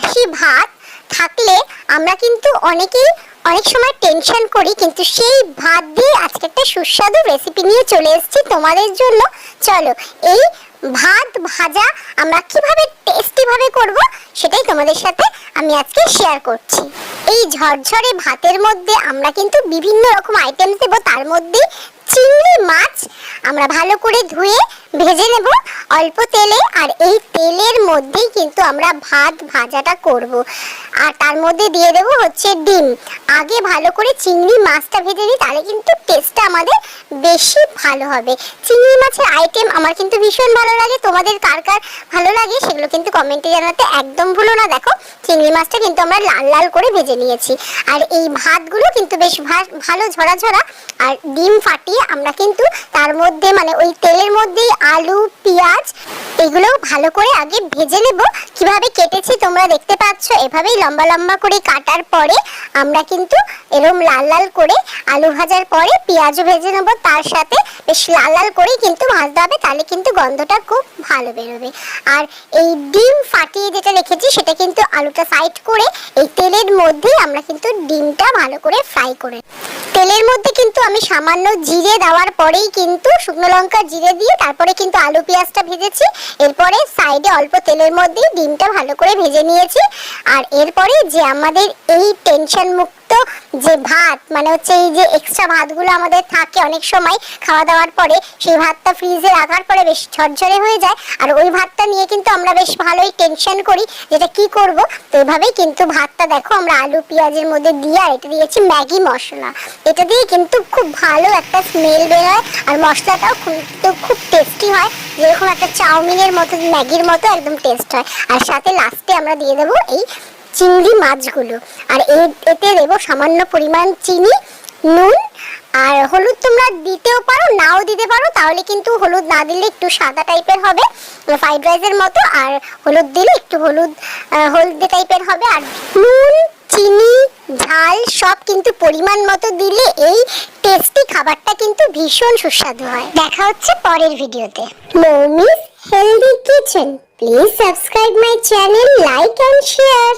বাসি ভাত থাকলে আমরা কিন্তু অনেকেই অনেক সময় টেনশন করি, কিন্তু সেই ভাত দিয়ে আজকে একটা সুস্বাদু রেসিপি নিয়ে চলে এসেছি তোমাদের জন্য। চলো, এই ভাত ভাজা আমরা কীভাবে টেস্টি ভাবে করব সেটাই তোমাদের সাথে আমি আজকে শেয়ার করছি। এই ঝরঝরে ভাতের মধ্যে আমরা কিন্তু বিভিন্ন রকম আইটেম দেবো, তার মধ্যে চিংড়ি মাছ আমরা ভালো করে ধুয়ে ভেজে নেব। অল্প তেলে আর এই তেলের মধ্যেই কিন্তু আমরা ভাত ভাজাটা করব। আর তার মধ্যে দিয়ে দেবো হচ্ছে ডিম। আগে ভালো করে চিংড়ি মাছটা ভেজে নিই, তাহলে কিন্তু টেস্টটা আমাদের বেশি ভালো হবে। চিংড়ি মাছের আইটেম আমার কিন্তু ভীষণ ভালো লাগে। তোমাদের কার কার ভালো লাগে সেগুলো কিন্তু কমেন্টে জানাতে একদম ভুলো না। দেখো, চিংড়ি মাছটা কিন্তু আমরা লাল লাল করে ভেজে নিয়েছি। আর এই ভাতগুলো কিন্তু বেশ ভালো ঝরা ঝরা। আর ডিম ফাটিয়ে আমরা কিন্তু তার মধ্যে মানে ওই তেলের মধ্যেই আলু, পেঁয়াজ এগুলো ভালো করে আগে ভেজে নেব। কীভাবে কেটেছি তোমরা দেখতে পাচ্ছ, এভাবেই লম্বা লম্বা করে কাটার পরে আমরা কিন্তু এরম লাল লাল করে আলু ভাজার পরে পেঁয়াজও ভেজে নেব। তার সাথে বেশ লাল লাল করেই কিন্তু ভাজতে হবে, তাহলে কিন্তু গন্ধটা খুব ভালো বেরোবে। আর এই ডিম ফাটিয়ে যেটা রেখেছি, সেটা কিন্তু আলুটা সাইড করে এই তেলের মধ্যেই আমরা কিন্তু ডিমটা ভালো করে ফ্রাই করে তেলের মধ্যে কিন্তু আমি সামান্য জিরে দেওয়ার পরেই কিন্তু শুকনো লঙ্কা জিরে দিয়ে তারপরে কিন্তু আলু পেঁয়াজটা ভেজেছি। এরপরে সাইডে অল্প তেলের মধ্যেই ডিমটা ভালো করে ভেজে নিয়েছি। আর এরপরে যে আমাদের এই টেনশন মুক্ত যে ভাত মানে হচ্ছে এই যে এক্সট্রা ভাতগুলো আমাদের থাকে অনেক সময় খাওয়া দাওয়ার পরে, সেই ভাতটা ফ্রিজে রাখার পরে বেশ ঝরঝরে হয়ে যায়। আর ওই ভাতটা নিয়ে কিন্তু আমরা বেশ ভালোই টেনশন করি যেটা কি করব। তো এভাবেই কিন্তু ভাতটা দেখো আমরা আলু, পেঁয়াজের মধ্যে দিয়ে আর এটা দিয়েছি ম্যাগি মশলা। এটা দিয়ে কিন্তু খুব ভালো একটা স্মেল বের হয় আর মশলাটাও কিন্তু খুব টেস্টি হয়। যেরকম একটা চাউমিনের মতো, ম্যাগির মতো একদম টেস্ট হয়। আর সাথে লাস্টে আমরা দিয়ে দেবো এই চিংড়ি মাছগুলো। আর এতে দেবো সামান্য পরিমাণ চিনি, নুন, আর হলুদ তোমরা দিতেও পারো, নাও দিতে পারো, তাহলে কিন্তু হলুদ না দিলে একটু সাদা টাইপের হবে ফ্রাইড রাইসের মতো, আর হলুদ দিলে একটু হলুদ হলদে টাইপের হবে, আর নুন, চিনি, ঝাল সব কিন্তু পরিমাণ মতো দিলে এই টেস্টি খাবারটা কিন্তু ভীষণ সুস্বাদু হয়। দেখা হচ্ছে পরের ভিডিওতে। Moumi's healthy kitchen. Please subscribe my channel, like and share.